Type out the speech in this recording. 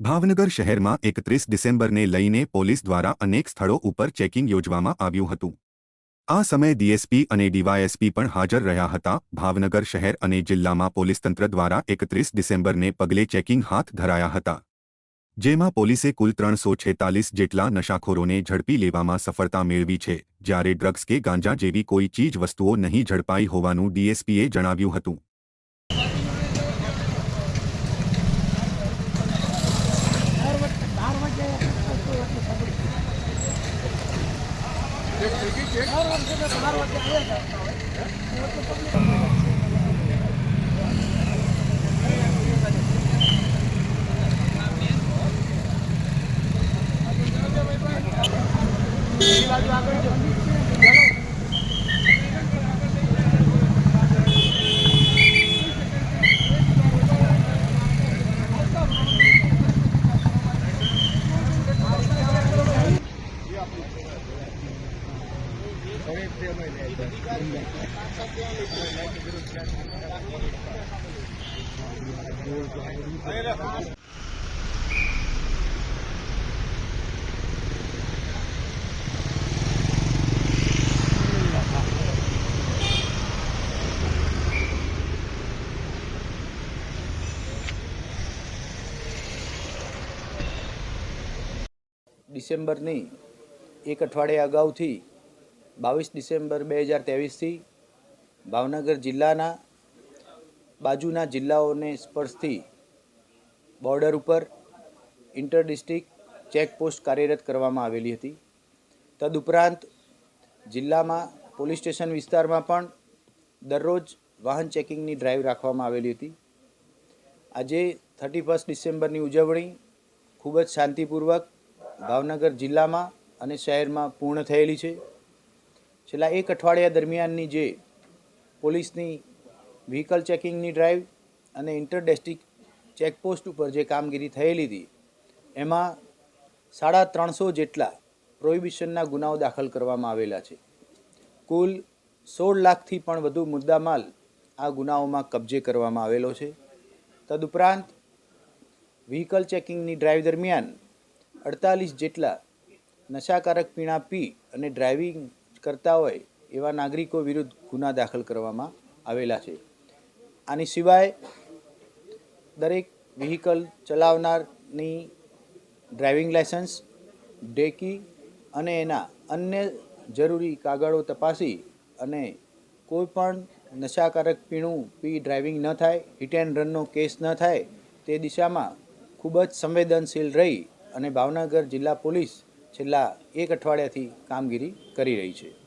ભાવનગર શહેરમાં એકત્રીસ ડિસેમ્બરને લઈને પોલીસ દ્વારા અનેક સ્થળો ઉપર ચેકિંગ યોજવામાં આવ્યું હતું. આ સમયે ડીએસપી અને ડીવાયએસપી પણ હાજર રહ્યા હતા. ભાવનગર શહેર અને જિલ્લામાં પોલીસ તંત્ર દ્વારા એકત્રીસ ડિસેમ્બરને પગલે ચેકિંગ હાથ ધરાયા હતા. જેમાં પોલીસે કુલ ત્રણસો છેતાલીસ જેટલા નશાખોરોને ઝડપી લેવામાં સફળતા મેળવી છે. જ્યારે ડ્રગ્સ કે ગાંજા જેવી કોઈ ચીજ વસ્તુઓ નહીં ઝડપાઈ હોવાનું ડીએસપીએ જણાવ્યું હતું. બાજુ આગળ ડિસેમ્બરની એક અઠવાડિયા અગાઉથી બાવીસ ડિસેમ્બર બે હજાર ત્રેવીસથી ભાવનગર જિલ્લાના બાજુના જિલ્લાઓને સ્પર્શથી બોર્ડર ઉપર ઇન્ટર ડિસ્ટ્રિક્ટ ચેકપોસ્ટ કાર્યરત કરવામાં આવેલી હતી. તદુપરાંત જિલ્લામાં પોલીસ સ્ટેશન વિસ્તારમાં પણ દરરોજ વાહન ચેકિંગની ડ્રાઈવ રાખવામાં આવેલી હતી. આજે થર્ટી ફર્સ્ટ ડિસેમ્બરની ઉજવણી ખૂબ જ શાંતિપૂર્વક ભાવનગર જિલ્લામાં અને શહેરમાં પૂર્ણ થયેલી છે. છેલ્લા એક અઠવાડિયા દરમિયાનની જે પોલીસની વ્હીકલ ચેકિંગની ડ્રાઈવ અને ઇન્ટર ડિસ્ટ્રિક્ટ ચેકપોસ્ટ ઉપર જે કામગીરી થયેલી હતી, એમાં સાડા ત્રણસો જેટલા પ્રોહિબિશનના ગુનાઓ દાખલ કરવામાં આવેલા છે. કુલ સોળ લાખથી પણ વધુ મુદ્દામાલ આ ગુનાઓમાં કબજે કરવામાં આવેલો છે. તદુપરાંત વ્હીકલ ચેકિંગની ડ્રાઈવ દરમિયાન અડતાલીસ જેટલા નશાકારક પીણા પી અને ડ્રાઇવિંગ કરતા હોય એવા નાગરિકો વિરુદ્ધ ગુના દાખલ કરવામાં આવેલા છે. આની સિવાય દરેક વ્હીકલ ચલાવનારની ડ્રાઇવિંગ લાયસન્સ ડેકી અને એના અન્ય જરૂરી કાગળો તપાસી અને કોઈ પણ નશાકારક પીણું પી ડ્રાઇવિંગ ન થાય હિટ એન્ડ રનનો કેસ ન થાય, તે દિશામાં ખૂબ જ સંવેદનશીલ રહી અને ભાવનગર જિલ્લા પોલીસ છેલ્લા એક અઠવાડિયાથી કામગીરી કરી રહી છે.